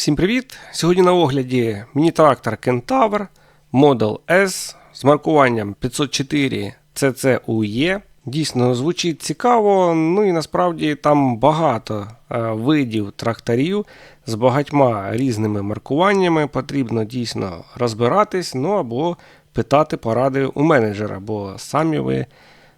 Всім привіт! Сьогодні на огляді міні-трактор Kentaur Model S з маркуванням 504 CCUE. Дійсно звучить цікаво, ну і насправді там багато е, видів тракторів з багатьма різними маркуваннями. Потрібно дійсно розбиратись, ну або питати поради у менеджера, бо самі ви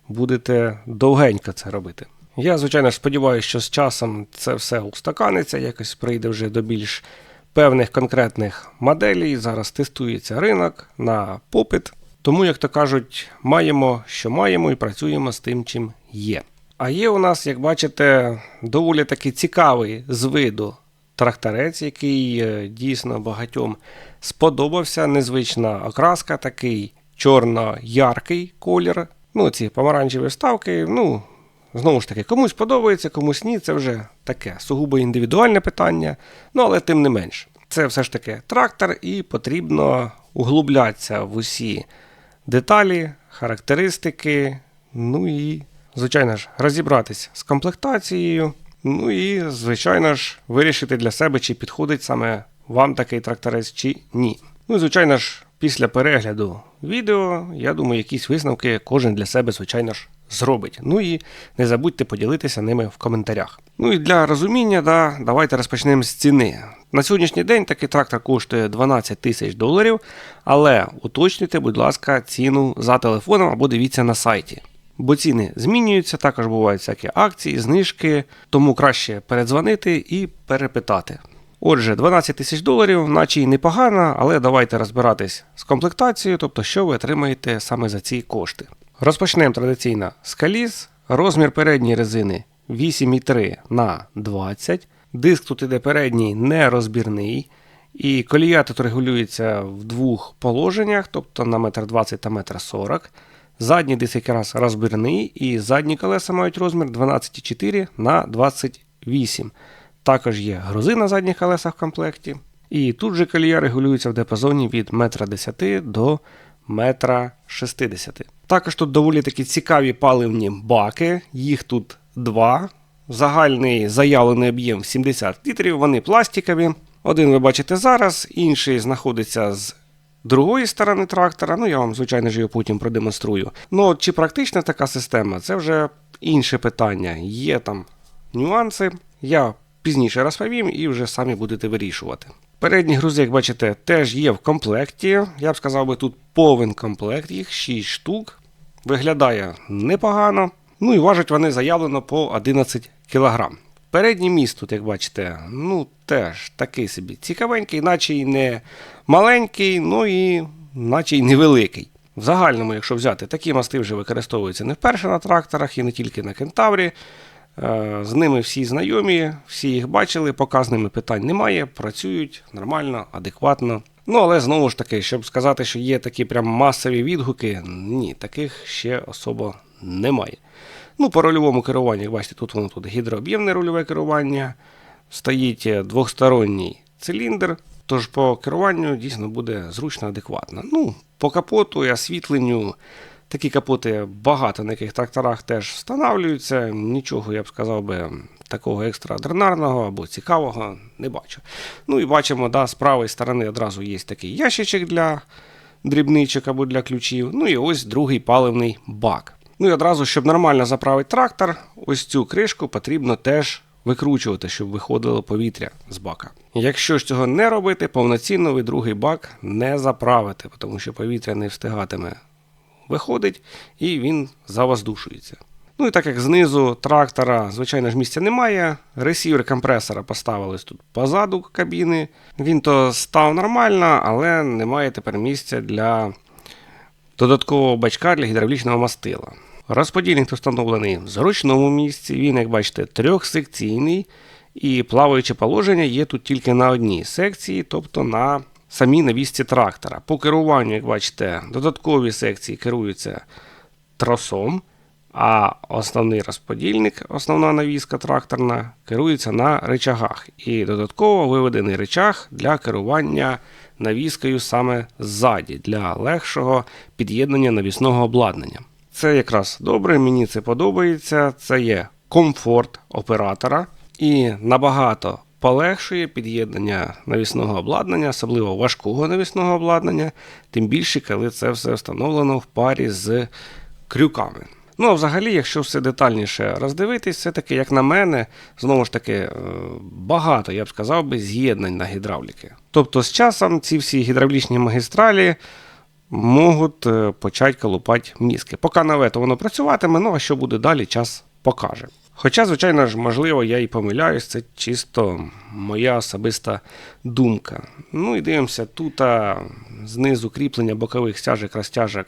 будете довгенько це робити. Я, звичайно сподіваюся, що з часом це все устаканиться, якось прийде вже до більш певних конкретних моделей. Зараз тестується ринок на попит. Тому, як то кажуть, маємо, що маємо, і працюємо з тим, чим є. А є у нас, як бачите, доволі таки цікавий з виду тракторець, який е, дійсно багатьом сподобався. Незвична окраска, такий чорно-яркий колір. Ну, ці помаранчеві вставки, ну, Знову ж таки, комусь подобається, комусь ні, це вже таке сугубо індивідуальне питання, ну але тим не менш. Це все ж таки трактор, і потрібно углублятися в усі деталі, характеристики, ну і, звичайно ж, розібратись з комплектацією, ну і, звичайно ж, вирішити для себе, чи підходить саме вам такий тракторець, чи ні. Ну і, звичайно ж, після перегляду відео, я думаю, якісь висновки кожен для себе, звичайно ж, зробить. Ну і не забудьте поділитися ними в коментарях. Ну і для розуміння, да, давайте розпочнемо з ціни. На сьогоднішній день такий трактор коштує 12 тисяч доларів, але уточнюйте, будь ласка, ціну за телефоном або дивіться на сайті. Бо ціни змінюються, також бувають всякі акції, знижки, тому краще передзвонити і перепитати. Отже, 12 тисяч доларів, наче й непогано, але давайте розбиратись з комплектацією, тобто що ви отримаєте саме за ці кошти. Розпочнемо традиційно з каліз. Розмір передньої резини 8,3 на 20. Диск тут іде передній нерозбірний. І колія тут регулюється в двох положеннях, тобто на 1,20 та 1,40 м. Задній диск якраз розбірний, і задні колеса мають розмір 12,4 на 28 Також є грузи на задніх колесах в комплекті. І тут же колія регулюється в диапазоні від 1,10 м до 1,60 м. Також тут доволі такі цікаві паливні баки, їх тут два. Загальний заявлений об'єм 70 літрів, вони пластикові. Один ви бачите зараз, інший знаходиться з другої сторони трактора. Ну, я вам, звичайно ж, його потім продемонструю. Ну, чи практична така система, це вже інше питання. Є там нюанси. Я пізніше розповім і вже самі будете вирішувати. Передні грузи, як бачите, теж є в комплекті. Я б сказав би, тут повен комплект, їх 6 штук. Виглядає непогано. Ну і важать вони заявлено по 11 кг. Передній міст тут, як бачите, ну теж такий собі цікавенький, наче й не маленький, ну і наче й невеликий. В загальному, якщо взяти, такі мости вже використовуються не вперше на тракторах і не тільки на кентаврі. Е, з ними всі знайомі, всі їх бачили, поки з ними питань немає, працюють нормально, адекватно. Ну, але знову ж таки, щоб сказати, що є такі прям масові відгуки, ні, таких ще особо немає. Ну, по рульовому керуванню, як бачите, тут воно тут гідрооб'ємне рульове керування, стоїть двохсторонній циліндр, тож по керуванню дійсно буде зручно, адекватно. Ну, По капоту і освітленню. Такі капоти багато на яких тракторах теж встановлюються. Нічого, я б сказав би, такого екстраординарного або цікавого не бачу. Ну і бачимо, да, з правої сторони одразу є такий ящичок для дрібничок або для ключів. Ну і ось другий паливний бак. Ну і одразу, щоб нормально заправити трактор, ось цю кришку потрібно теж викручувати, щоб виходило повітря з бака. Якщо ж цього не робити, повноцінно ви другий бак не заправите, тому що повітря не встигатиме виходить і він завоздушується. Ну і так як знизу трактора, звичайно ж, місця немає. Ресівер компресора поставили тут позаду кабіни. Він то став нормально, але немає тепер місця для додаткового бачка для гідравлічного мастила. Розподільник встановлений в зручному місці. Він, як бачите, трьохсекційний. І плаваюче положення є тут тільки на одній секції, тобто на самій навісці трактора. По керуванню, як бачите, додаткові секції керуються тросом. А основний розподільник, основна навіска тракторна, керується на речагах. І додатково виведений речаг для керування навіскою саме ззаді, для легшого під'єднання навісного обладнання. Це якраз добре, мені це подобається. Це є комфорт оператора і набагато полегшує під'єднання навісного обладнання, особливо важкого навісного обладнання, тим більше, коли це все встановлено в парі з крюками. Ну, а взагалі, якщо все детальніше роздивитись, все-таки, як на мене, знову ж таки, е, багато, я б сказав би, з'єднань на гідравліки. Тобто, з часом ці всі гідравлічні магістралі можуть е, почати колупати мізки. Поки нове, то воно працюватиме, ну а що буде далі, час покаже. Хоча, звичайно ж, можливо, я і помиляюсь, це чисто моя особиста думка. Ну і дивимося, тут знизу кріплення бокових стяжок, розтяжок,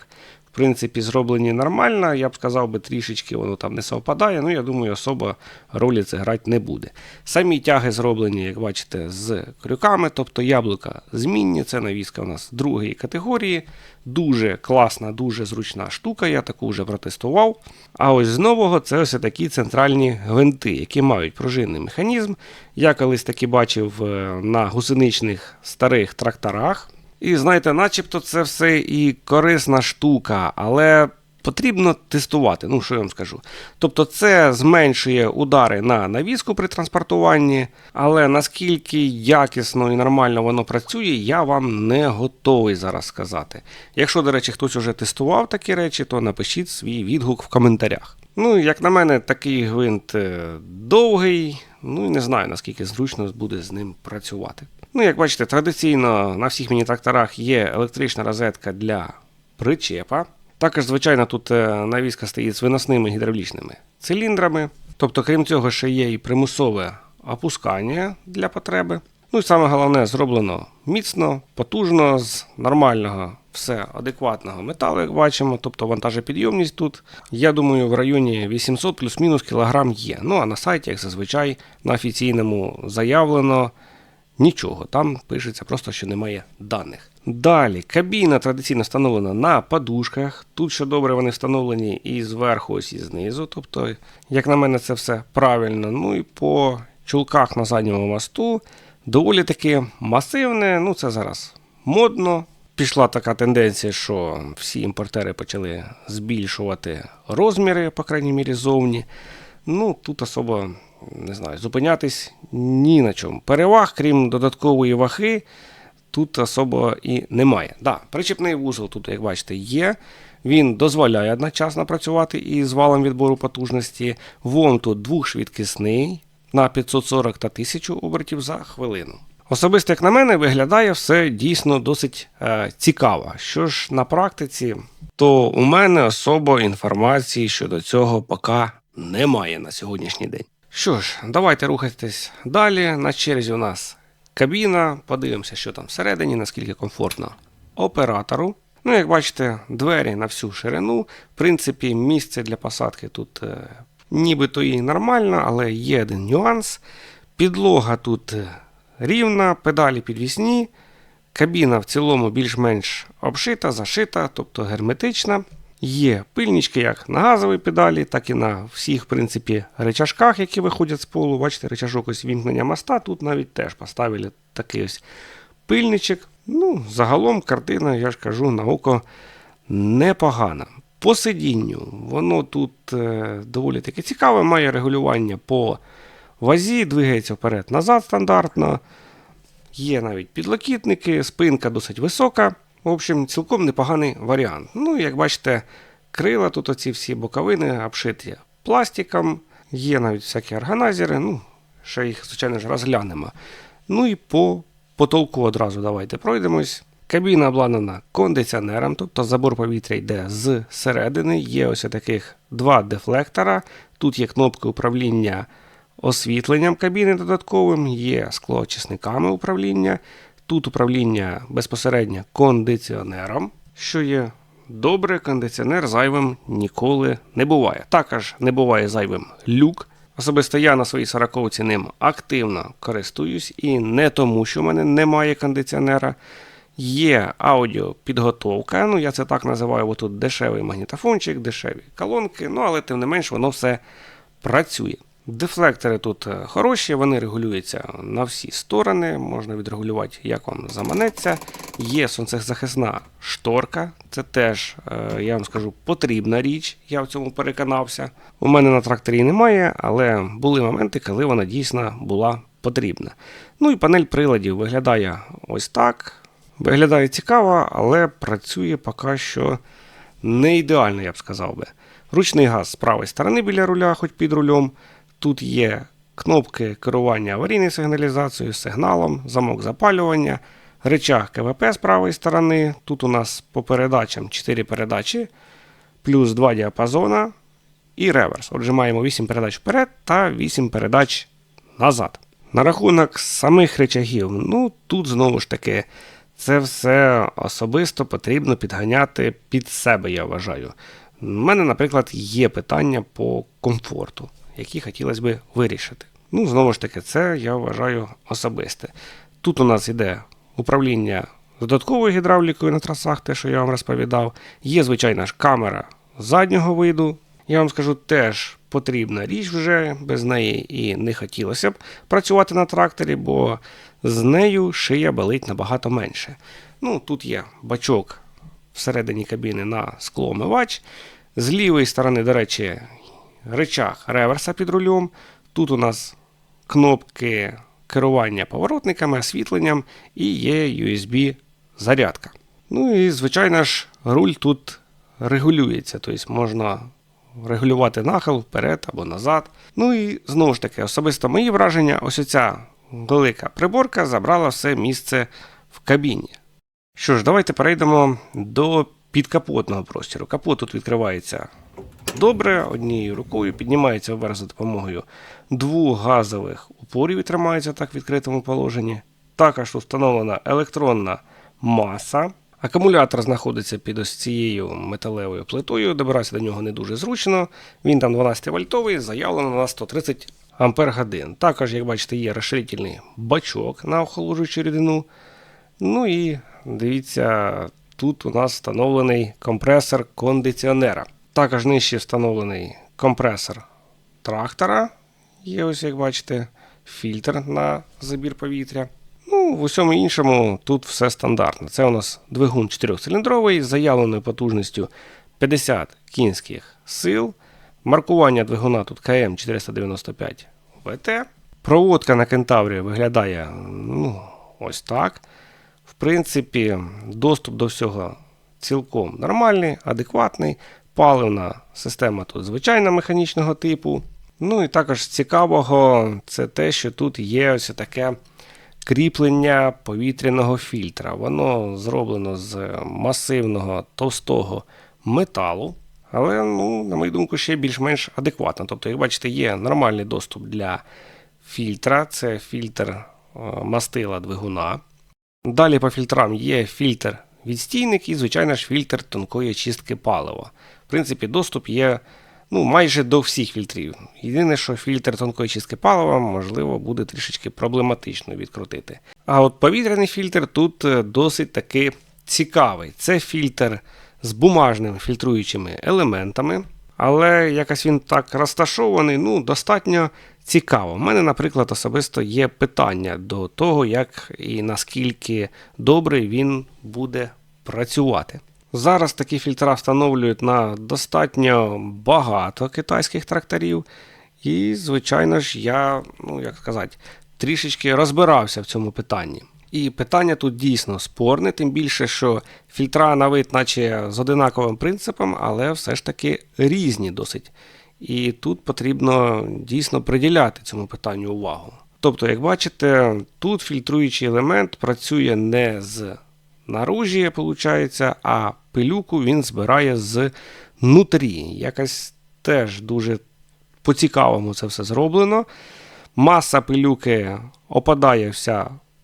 в принципі, зроблені нормально. Я б сказав би, трішечки воно там не совпадає. Ну, я думаю, особо ролі це грати не буде. Самі тяги зроблені, як бачите, з крюками, тобто яблука змінні. Це навіска у нас другої категорії. Дуже класна, дуже зручна штука, я таку вже протестував. А ось з нового це ось такі центральні гвинти, які мають пружинний механізм. Я колись таки бачив е, на гусеничних старих тракторах. І знаєте, начебто це все і корисна штука, але потрібно тестувати. Ну, що я вам скажу. Тобто, це зменшує удари на навіску при транспортуванні, але наскільки якісно і нормально воно працює, я вам не готовий зараз сказати. Якщо, до речі, хтось уже тестував такі речі, то напишіть свій відгук в коментарях. Ну, як на мене, такий гвинт е, довгий, ну і не знаю, наскільки зручно буде з ним працювати. Ну, як бачите, традиційно на всіх міні-тракторах є електрична розетка для причепа. Також, звичайно, тут е, навіска стоїть з виносними гідравлічними циліндрами. Тобто, крім цього, ще є і примусове опускання для потреби. Ну і саме головне, зроблено міцно, потужно, з нормального, все адекватного металу, як бачимо. Тобто вантажопідйомність тут, я думаю, в районі 800 плюс-мінус кілограм є. Ну а на сайті, як зазвичай, на офіційному заявлено нічого. Там пишеться просто, що немає даних. Далі, кабіна традиційно встановлена на подушках. Тут, що добре, вони встановлені і зверху, ось і знизу. Тобто, як на мене, це все правильно. Ну і по чулках на задньому мосту доволі таки масивне. Ну, це зараз модно. Пішла така тенденція, що всі імпортери почали збільшувати розміри, по крайній мірі, зовні. Ну, тут особо не знаю, зупинятись ні на чому. Переваг, крім додаткової ваги, тут особо і немає. Да, Причепний вузол тут, як бачите, є. Він дозволяє одночасно працювати із валом відбору потужності. Вон тут двохшвидкісний на 540 та 1000 обертів за хвилину. Особисто, як на мене, виглядає все дійсно досить е, цікаво. Що ж на практиці, то у мене особо інформації щодо цього поки немає на сьогоднішній день. Що ж, давайте рухатись далі. На черзі у нас кабіна. Подивимося, що там всередині, наскільки комфортно оператору. Ну, як бачите, двері на всю ширину. В принципі, місце для посадки тут е, нібито і нормально, але є один нюанс. Підлога тут е, рівна, педалі підвісні. Кабіна в цілому більш-менш обшита, зашита, тобто герметична. Є пильнички як на газовій педалі, так і на всіх в принципі, речашках, які виходять з полу. Бачите, речашок ось вімкнення моста. Тут навіть теж поставили такий ось пильничок. Ну, Загалом картина, я ж кажу, на око непогана. По сидінню, воно тут е, доволі таки цікаве, має регулювання по вазі, двигається вперед-назад стандартно. Є навіть підлокітники, спинка досить висока. В общем, цілком непоганий варіант. Ну, як бачите, крила тут оці всі боковини обшиті пластиком, є навіть всякі органайзери, ну, ще їх, звичайно ж, розглянемо. Ну і по потолку одразу давайте пройдемось. Кабіна обладнана кондиціонером, тобто забор повітря йде з середини. Є ось таких два дефлектора. Тут є кнопки управління освітленням кабіни додатковим, є склоочисниками управління. Тут управління безпосередньо кондиціонером, що є добре, кондиціонер зайвим ніколи не буває. Також не буває зайвим люк. Особисто я на своїй сороковці ним активно користуюсь і не тому, що в мене немає кондиціонера. Є аудіопідготовка, ну я це так називаю, бо тут дешевий магнітофончик, дешеві колонки, ну але тим не менш воно все працює. Дефлектори тут е, хороші, вони регулюються на всі сторони, можна відрегулювати, як вам заманеться. Є сонцезахисна шторка, це теж, е, я вам скажу, потрібна річ, я в цьому переконався. У мене на тракторі немає, але були моменти, коли вона дійсно була потрібна. Ну і панель приладів виглядає ось так. Виглядає цікаво, але працює поки що не ідеально, я б сказав би. Ручний газ з правої сторони біля руля, хоч під рулем. Тут є кнопки керування аварійною сигналізацією, сигналом, замок запалювання, речах КВП з правої сторони. Тут у нас по передачам 4 передачі, плюс 2 діапазона і реверс. Отже, маємо 8 передач вперед та 8 передач назад. На рахунок самих речагів, ну тут знову ж таки. Це все особисто потрібно підганяти під себе, я вважаю. У мене, наприклад, є питання по комфорту, які хотілося би вирішити. Ну, знову ж таки, це я вважаю особисте. Тут у нас йде управління додатковою гідравлікою на трасах, те, що я вам розповідав. Є, звичайно ж, камера заднього виду. Я вам скажу, теж потрібна річ вже, без неї і не хотілося б працювати на тракторі, бо з нею шия болить набагато менше. Ну, Тут є бачок всередині кабіни на склоомивач. З лівої сторони, до речі, речах реверса під рулем. Тут у нас кнопки керування поворотниками, освітленням і є USB-зарядка. Ну і, звичайно ж, руль тут регулюється, тобто можна регулювати нахил вперед або назад. Ну і знову ж таки, особисто мої враження, ось оця велика приборка забрала все місце в кабіні. Що ж, давайте перейдемо до підкапотного простіру. Капот тут відкривається добре, однією рукою, піднімається вверх за допомогою двох газових упорів і тримається так в відкритому положенні. Також встановлена електронна маса. Акумулятор знаходиться під ось цією металевою плитою, добиратися до нього не дуже зручно. Він там 12 вольтовий, заявлено на 130 ампер годин. Також, як бачите, є розширительний бачок на охолоджуючу рідину. Ну і дивіться, тут у нас встановлений компресор кондиціонера. Також нижче встановлений компресор трактора. Є ось, як бачите, фільтр на забір повітря. Ну, в усьому іншому тут все стандартно. Це у нас двигун 4-циліндровий з заявленою потужністю 50 кінських сил. Маркування двигуна тут КМ 495 ВТ. Проводка на кентаврі виглядає ну, ось так. В принципі, доступ до всього цілком нормальний, адекватний. Паливна система тут звичайна механічного типу. Ну і також цікавого, це те, що тут є ось таке кріплення повітряного фільтра. Воно зроблено з масивного товстого металу. Але, ну, на мою думку, ще більш-менш адекватно. Тобто, як бачите, є нормальний доступ для фільтра, це фільтр е, мастила двигуна. Далі по фільтрам є фільтр відстійник і, звичайно ж, фільтр тонкої очистки палива. В принципі, доступ є ну, майже до всіх фільтрів. Єдине, що фільтр тонкої чистки палива, можливо, буде трішечки проблематично відкрутити. А от повітряний фільтр тут е, досить таки цікавий. Це фільтр з бумажними фільтруючими елементами, але якось він так розташований, ну, достатньо цікаво. У мене, наприклад, особисто є питання до того, як і наскільки добре він буде працювати. Зараз такі фільтра встановлюють на достатньо багато китайських тракторів. І, звичайно ж, я, ну як сказати, трішечки розбирався в цьому питанні. І питання тут дійсно спорне, тим більше, що фільтра на вид, наче з одинаковим принципом, але все ж таки різні досить. І тут потрібно дійсно приділяти цьому питанню увагу. Тобто, як бачите, тут фільтруючий елемент працює не з наружі, виходить, а пилюку він збирає з нутрі. Якось теж дуже по-цікавому це все зроблено. Маса пилюки опадає вся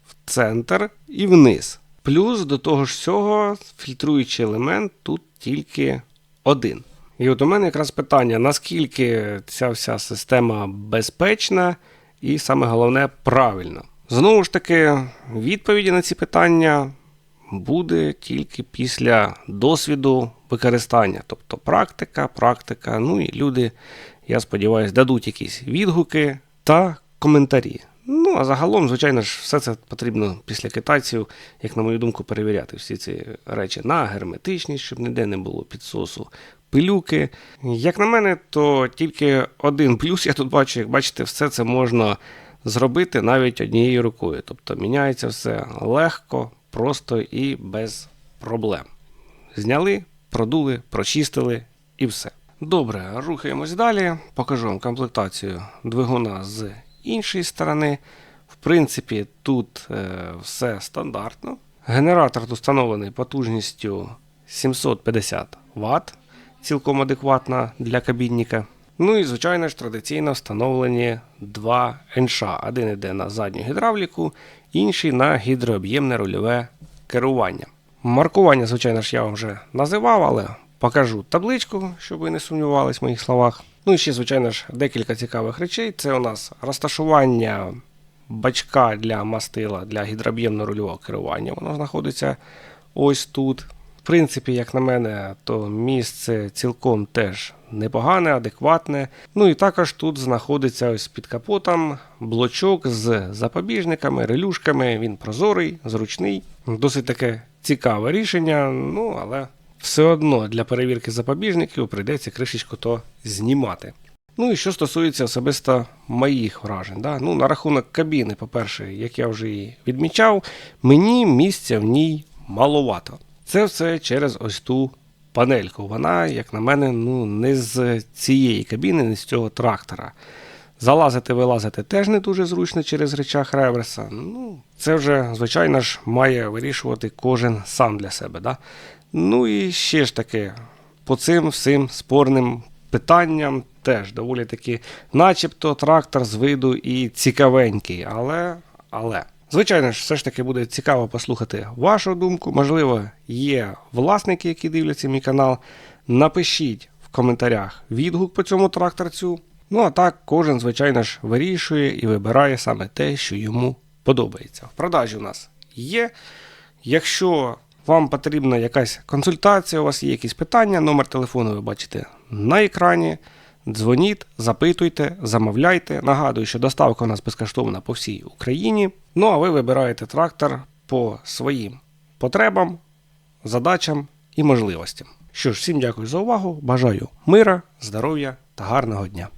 в центр і вниз. Плюс до того ж всього, фільтруючий елемент тут тільки один. І от у мене якраз питання: наскільки ця вся система безпечна і саме головне правильна. Знову ж таки, відповіді на ці питання буде тільки після досвіду використання. Тобто практика, практика. Ну і люди, я сподіваюся, дадуть якісь відгуки та коментарі. Ну, а загалом, звичайно ж, все це потрібно після китайців, як на мою думку, перевіряти всі ці речі на герметичність, щоб ніде не було підсосу, пилюки. Як на мене, то тільки один плюс я тут бачу, як бачите, все це можна зробити навіть однією рукою. Тобто міняється все легко, просто і без проблем. Зняли, продули, прочистили і все. Добре, рухаємось далі. Покажу вам комплектацію двигуна з іншої сторони. В принципі, тут е, все стандартно. Генератор встановлений потужністю 750 Вт, цілком адекватна для кабінника. Ну і, звичайно ж, традиційно встановлені два НШ. Один йде на задню гідравліку, інший на гідрооб'ємне рульове керування. Маркування, звичайно ж, я вам вже називав, але покажу табличку, щоб ви не сумнівались в моїх словах. Ну і ще, звичайно ж, декілька цікавих речей. Це у нас розташування бачка для мастила для гідрооб'ємно-рульового керування. Воно знаходиться ось тут. В принципі, як на мене, то місце цілком теж непогане, адекватне. Ну і також тут знаходиться ось під капотом блочок з запобіжниками, релюшками. Він прозорий, зручний. Досить таке цікаве рішення, ну але все одно для перевірки запобіжників прийдеться кришечку то знімати. Ну і що стосується особисто моїх вражень. Да? Ну, на рахунок кабіни, по-перше, як я вже і відмічав, мені місця в ній маловато. Це все через ось ту панельку. Вона, як на мене, ну, не з цієї кабіни, не з цього трактора. Залазити, вилазити теж не дуже зручно через речах реверса. Ну, це вже, звичайно ж, має вирішувати кожен сам для себе. Да? Ну і ще ж таки, по цим всім спорним питанням теж доволі таки, начебто, трактор з виду і цікавенький, але. але. Звичайно ж, все ж таки буде цікаво послухати вашу думку. Можливо, є власники, які дивляться мій канал. Напишіть в коментарях відгук по цьому тракторцю. Ну а так, кожен, звичайно ж, вирішує і вибирає саме те, що йому подобається. В продажі у нас є. Якщо вам потрібна якась консультація, у вас є якісь питання, номер телефону ви бачите на екрані. Дзвоніть, запитуйте, замовляйте. Нагадую, що доставка у нас безкоштовна по всій Україні. Ну а ви вибираєте трактор по своїм потребам, задачам і можливостям. Що ж, всім дякую за увагу. Бажаю мира, здоров'я та гарного дня.